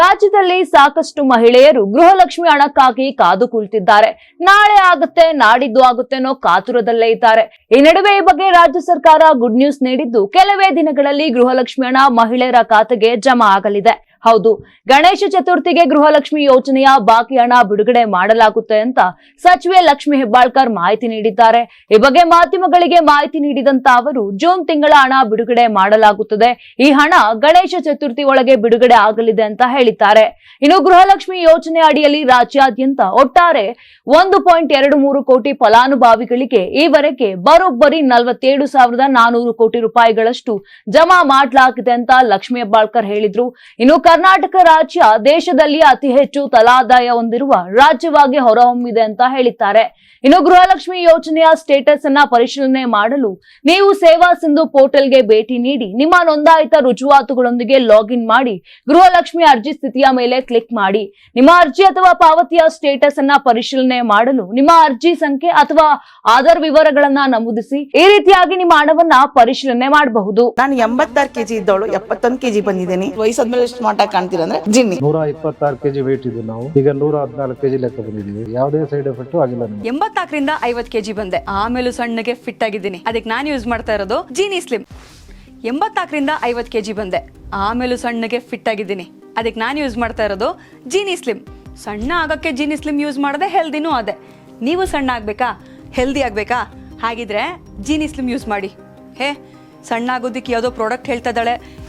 ರಾಜ್ಯದಲ್ಲಿ ಸಾಕಷ್ಟು ಮಹಿಳೆಯರು ಗೃಹಲಕ್ಷ್ಮಿ ಹಣಕ್ಕಾಗಿ ಕಾದು ಕುಳಿತಿದ್ದಾರೆ. ನಾಳೆ ಆಗುತ್ತೆ, ನಾಡಿದ್ದು ಆಗುತ್ತೆ ಅನ್ನೋ ಕಾತುರದಲ್ಲೇ ಇದ್ದಾರೆ. ಈ ನಡುವೆ ಈ ಬಗ್ಗೆ ರಾಜ್ಯ ಸರ್ಕಾರ ಗುಡ್ ನ್ಯೂಸ್ ನೀಡಿದ್ದು, ಕೆಲವೇ ದಿನಗಳಲ್ಲಿ ಗೃಹಲಕ್ಷ್ಮಿ ಹಣ ಮಹಿಳೆಯರ ಖಾತೆಗೆ ಜಮಾ ಆಗಲಿದೆ. ಹೌದು, ಗಣೇಶ ಚತುರ್ಥಿಗೆ ಗೃಹಲಕ್ಷ್ಮಿ ಯೋಜನೆಯ ಬಾಕಿ ಹಣ ಬಿಡುಗಡೆ ಮಾಡಲಾಗುತ್ತೆ ಅಂತ ಸಚಿವೆ ಲಕ್ಷ್ಮಿ ಹೆಬ್ಬಾಳ್ಕರ್ ಮಾಹಿತಿ ನೀಡಿದ್ದಾರೆ. ಈ ಬಗ್ಗೆ ಮಾಧ್ಯಮಗಳಿಗೆ ಮಾಹಿತಿ ನೀಡಿದಂತ ಅವರು, ಜೂನ್ ತಿಂಗಳ ಹಣ ಬಿಡುಗಡೆ ಮಾಡಲಾಗುತ್ತದೆ. ಈ ಹಣ ಗಣೇಶ ಚತುರ್ಥಿ ಒಳಗೆ ಬಿಡುಗಡೆ ಆಗಲಿದೆ ಅಂತ ಹೇಳಿದ್ದಾರೆ. ಇನ್ನು ಗೃಹಲಕ್ಷ್ಮಿ ಯೋಜನೆ ಅಡಿಯಲ್ಲಿ ರಾಜ್ಯಾದ್ಯಂತ ಒಟ್ಟಾರೆ ಒಂದು ಪಾಯಿಂಟ್ ಎರಡು ಮೂರು ಕೋಟಿ ಫಲಾನುಭವಿಗಳಿಗೆ ಈವರೆಗೆ ಬರೋಬ್ಬರಿ ನಲವತ್ತೇಳು ಸಾವಿರದ ನಾನೂರು ಕೋಟಿ ರೂಪಾಯಿಗಳಷ್ಟು ಜಮಾ ಮಾಡಲಾಗಿದೆ ಅಂತ ಲಕ್ಷ್ಮಿ ಹೆಬ್ಬಾಳ್ಕರ್ ಹೇಳಿದ್ರು. ಇನ್ನು ಕರ್ನಾಟಕ ರಾಜ್ಯ ದೇಶದಲ್ಲಿ ಅತಿ ಹೆಚ್ಚು ತಲಾದಾಯ ಹೊಂದಿರುವ ರಾಜ್ಯವಾಗಿ ಹೊರಹೊಮ್ಮಿದೆ ಅಂತ ಹೇಳಿದ್ದಾರೆ. ಇನ್ನು ಗೃಹಲಕ್ಷ್ಮಿ ಯೋಜನೆಯ ಸ್ಟೇಟಸ್ ಅನ್ನ ಪರಿಶೀಲನೆ ಮಾಡಲು ನೀವು ಸೇವಾ ಸಿಂಧು ಪೋರ್ಟಲ್ಗೆ ಭೇಟಿ ನೀಡಿ ನಿಮ್ಮ ನೋಂದಾಯಿತ ರುಜುವಾತುಗಳೊಂದಿಗೆ ಲಾಗಿನ್ ಮಾಡಿ ಗೃಹಲಕ್ಷ್ಮಿ ಅರ್ಜಿ ಸ್ಥಿತಿಯ ಮೇಲೆ ಕ್ಲಿಕ್ ಮಾಡಿ. ನಿಮ್ಮ ಅರ್ಜಿ ಅಥವಾ ಪಾವತಿಯ ಸ್ಟೇಟಸ್ ಅನ್ನ ಪರಿಶೀಲನೆ ಮಾಡಲು ನಿಮ್ಮ ಅರ್ಜಿ ಸಂಖ್ಯೆ ಅಥವಾ ಆಧಾರ್ ವಿವರಗಳನ್ನ ನಮೂದಿಸಿ ಈ ರೀತಿಯಾಗಿ ನಿಮ್ಮ ಹಣವನ್ನ ಪರಿಶೀಲನೆ ಮಾಡಬಹುದು. ನಾನು ಎಂಬತ್ತಾರು ಕೆಜಿ ಇದ್ದವಳು ಎಪ್ಪತ್ತೊಂದು ಕೆಜಿ ಬಂದಿದ್ದೇನೆ. ವಯಸ್ಸಾದ್ಮೇಲೆ ಸ್ಮಾರ್ಟ್ ಆಗಿ ಕಾಣ್ತೀರಾ ಅಂದ್ರೆ ಜಿನ್ನಿ. ನೂರ ಇಪ್ಪತ್ತಾರು ಕೆಜಿ ವೇಟ್ ಇದೆ ನಾವು. ಈಗ ನೂರ ಹದಿನಾಲ್ಕು ಕೆಜಿ ಲೆಕ್ಕ ಬಂದಿದ್ದೀವಿ. ಯಾವುದೇ ಸೈಡ್ ಎಫೆಕ್ಟ್ ಆಗಿಲ್ಲ ನಮಗೆ. ಎಂಬತ್ನಾಲ್ಕರಿಂದ ಐವತ್ ಕೆಜಿ ಬಂದೆ. ಆಮೇಲೂ ಸಣ್ಣಗೆ ಫಿಟ್ ಆಗಿದ್ದೀನಿ. ಅದಕ್ಕೆ ನಾನು ಯೂಸ್ ಮಾಡ್ತಾ ಇರೋದು ಜೀನಿ ಸ್ಲಿಮ್ ಎಂಬತ್ನಾಲ್ಕರಿಂದ ಐವತ್ ಕೆಜಿ ಬಂದೆ. ಆಮೇಲೂ ಸಣ್ಣಗೆ ಫಿಟ್ ಆಗಿದ್ದೀನಿ. ಅದಕ್ಕೆ ನಾನು ಯೂಸ್ ಮಾಡ್ತಾ ಇರೋದು ಜೀನಿ ಸ್ಲಿಮ್ ಸಣ್ಣ ಆಗಕ್ಕೆ ಜೀನಿ ಸ್ಲಿಮ್ ಯೂಸ್ ಮಾಡದೆ ಹೆಲ್ದಿನೂ ಅದೇ. ನೀವು ಸಣ್ಣ ಆಗ್ಬೇಕಾ? ಹೆಲ್ದಿ ಆಗ್ಬೇಕಾ? ಹಾಗಿದ್ರೆ ಜೀನಿ ಸ್ಲಿಮ್ ಯೂಸ್ ಮಾಡಿ. ಹೇ ಸಣ್ಣ ಆಗೋದಿಕ್ಕೆ ಯಾವುದೋ ಪ್ರಾಡಕ್ಟ್ ಹೇಳ್ತಾ ಇದ್ದಾಳೆ.